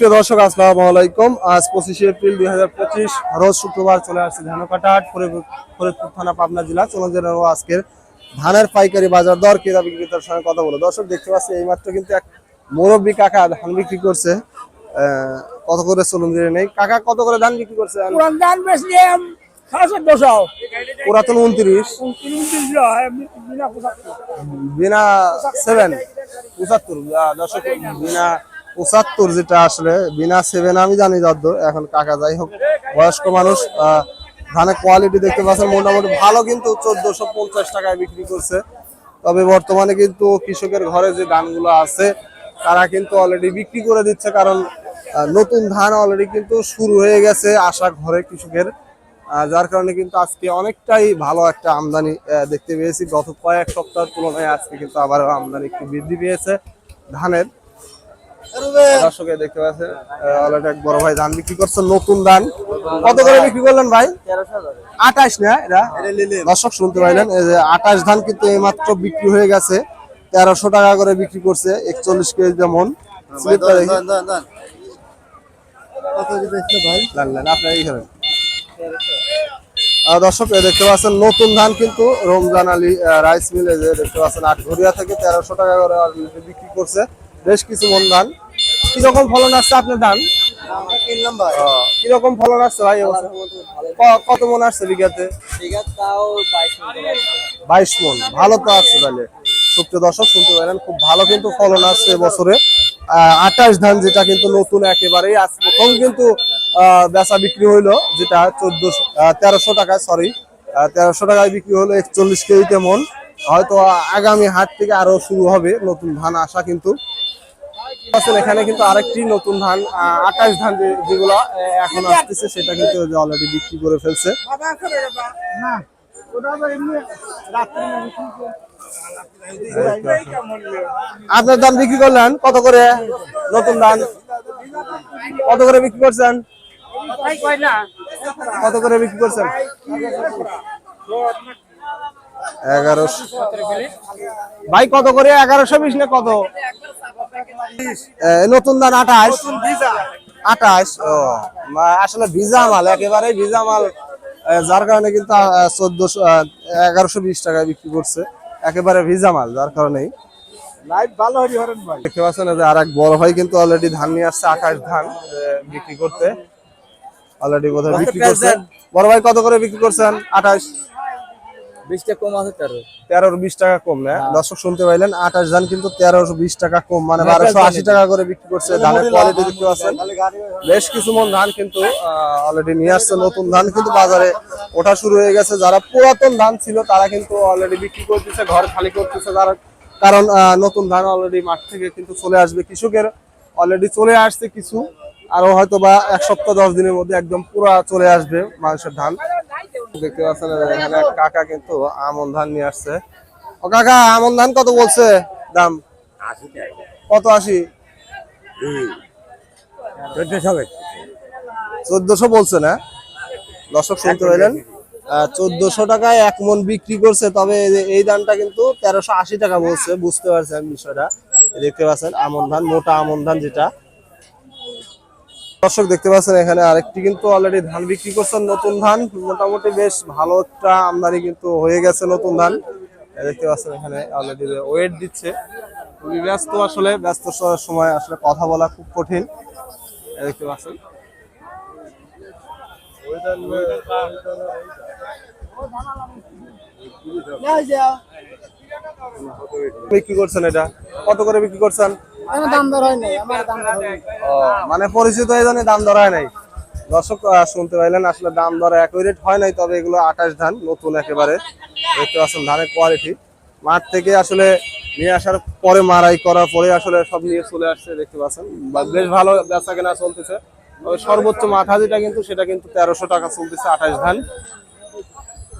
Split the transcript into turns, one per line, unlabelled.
প্রিয় দর্শক আসসালামু আলাইকুম। আজ পঁচিশে এপ্রিল দুই হাজার পঁচিশ রোজ শুক্রবার চলে আসছে ধানকাটা হাট ফরিদপুর থানা পাবনা জেলা। চলুন নেব আজকের ধানের পাইকারি বাজার দর ক্রেতা বিক্রেতার সঙ্গে কথা বলে দর্শক দেখতে পাচ্ছি এইমাত্র কিন্তু এক মুরব্বী কাকা ধান বিক্রি করছে। কত করে চলুন জেনে নেই। কাকা কত করে ধান বিক্রি করছে?
ধান বেচলাম
পুরাতন উনত্রিশ?
বিনা
সেভেন পঁচাত্তর। দর্শক বিনা পঁচাত্তর যেটা আসলে, বিনা সেভেন আমি জানি যদ্দূর এখন কাকা যাই হোক, বয়স্ক মানুষ ধানের কোয়ালিটি দেখতে পাচ্ছেন, মোটামুটি ভালো কিন্তু চোদ্দশো পঞ্চাশ টাকায় বিক্রি করছে। তবে বর্তমানে কিন্তু কৃষকের ঘরে যে ধানগুলো আছে, তারা কিন্তু অলরেডি বিক্রি করে দিচ্ছে, কারণ নতুন ধান অলরেডি কিন্তু শুরু হয়ে গেছে আশা ঘরে কৃষকের। যার কারণে কিন্তু আজকে অনেকটাই ভালো একটা আমদানি দেখতে পেয়েছি। গত কয়েক সপ্তাহের তুলনায় আজকে কিন্তু আবার আমদানি একটু বৃদ্ধি পেয়েছে ধানের। দর্শকে দেখতে পাচ্ছেন অলরেডি এক বড় ভাই ধান বিক্রি করছে নতুন ধান। কত করে বিক্রি করলেন ভাই? আঠাশ না এটা? দর্শক শুনতে পাইলেন এই যে আঠাশ ধান কিন্তু এইমাত্র বিক্রি হয়ে গেছে তেরোশো টাকা করে বিক্রি করছে একচল্লিশ কেজি যেমন। দর্শক দেখতে পাচ্ছেন নতুন ধান কিন্তু রমজান আলী রাইস মিলে যে দেখতে পাচ্ছেন আট আটঘরিয়া থেকে তেরোশো টাকা করে বিক্রি করছে। বেশ কিছু মন ধান কীরকম ফলন আসছে আপনার ধান? কীরকম ফলন আসছে ভাই কত মন আসছে বিঘাতে? বাইশ মন। ভালো তো আসছে তাহলে। সুপ্রিয় দর্শক শুনতে পারেন খুব ভালো কিন্তু ফলন আসছে বছরে। আঠাশ ধান যেটা কিন্তু নতুন একেবারেই আজ প্রথম কিন্তু আহ, বেচা বিক্রি হইল যেটা চোদ্দশো তেরোশো টাকায় সরি তেরোশো টাকায় বিক্রি হলো একচল্লিশ কেজিতে মন। হয়তো আগামী হাট থেকে আরও শুরু হবে নতুন ধান আসা কিন্তু। আছেন এখানে কিন্তু আরেকটি নতুন ধান আকাশ ধান যেগুলো এখন আসতেছে, সেটা কিন্তু অলরেডি বিক্রি করে ফেলছে। আপনার ধান বিক্রি করলেন? কত করে নতুন ধান? কত করে বিক্রি করছেন? কত করে বিক্রি করছেন? এগারোশো। ভাই কত করে? এগারোশো বিশ না কত? নতুন ধান আঠাশ। আঠাশ ও। আসলে ভিজা মাল একেবারে ভিজা মাল। যার কারণে কিন্তু চোদ্দশো এগারোশো বিশ টাকায় বিক্রি করছে। একেবারে ভিজা মাল যার কারণেই।
লাইভ ভালো হরি হরেন ভাই।
দেখতে পাচ্ছেন যে আর এক বড় ভাই কিন্তু অলরেডি ধান নিয়ে আসছে আকাশ ধান বিক্রি করতে। অলরেডি বোধহয় বিক্রি করছে। বড় ভাই কত করে বিক্রি করছেন? আঠাশ।
বিশটা কম আছে তার।
তেরোর বিশ টাকা কম না? দর্শক শুনতে পাইলেন আঠাশ ধান কিন্তু তেরোশো বিশ টাকা কম মানে বারোশো আশি টাকা করে বিক্রি করছে ধানের কোয়ালিটি দেখতে পাচ্ছেন। বেশ কিছু মন ধান কিন্তু অলরেডি নিয়ে আসছে নতুন ধান কিন্তু বাজারে ওঠা শুরু হয়ে গেছে। যারা পুরাতন ধান ছিল তারা কিন্তু অলরেডি বিক্রি করতেছে ঘর খালি করতেছে যারা কারণ নতুন ধান অলরেডি মাঠ থেকে কিন্তু চলে আসবে। কৃষকের অলরেডি চলে আসছে কিছু আরও হয়তো বা এক সপ্তাহ দশ দিনের মধ্যে একদম পুরা চলে আসবে মানুষের ধান। দেখতে পাচ্ছেন এখানে কাকা কিন্তু আমন ধান নিয়ে আসছে। ও কাকা আমন ধান কত বলছে দাম? কত আশি? চোদ্দশো বলছে না? দর্শক শুনতে পেলেন। চোদ্দশো টাকায় এক মন বিক্রি করছে তবে এই ধানটা কিন্তু তেরোশো আশি টাকা বলছে বুঝতে পারছেন বিষয়টা। দেখতে পাচ্ছেন আমন ধান মোটা আমন ধান যেটা। দর্শক দেখতে পাচ্ছেন, এখানে আরেকটি কিন্তু অলরেডি ধান বিক্রি করছেন নতুন ধান। মোটামুটি বেশ ভালো একটা আমদানি কিন্তু হয়ে গেছে নতুন ধান। দেখতে পাচ্ছেন, এখানে অলরেডি ওয়েট দিচ্ছে। খুবই ব্যস্ত আসলে, ব্যস্ত সময় আসলে কথা বলা খুব কঠিন। দেখতে পাচ্ছেন। বিক্রি করছেন এটা। কত করে বিক্রি করছেন? মানে পরিচিত এই দাম ধরা হয় নাই। দর্শক শুনতে পাইলেন, আসলে দাম দর একই রেট হয় নাই, তবে এগুলো আঠাশ ধান, নতুন একেবারে। দেখতে পাচ্ছেন ধানের কোয়ালিটি মাঠ থেকে আসলে নিয়ে আসার পরে, মারাই করার পরে আসলে সব নিয়ে চলে আসছে, দেখতে পাচ্ছেন। বেশ ভালো বেচা কেনা চলতেছে। সর্বোচ্চ মাথা যেটা কিন্তু, সেটা কিন্তু তেরোশো টাকা চলতেছে, আঠাশ ধান।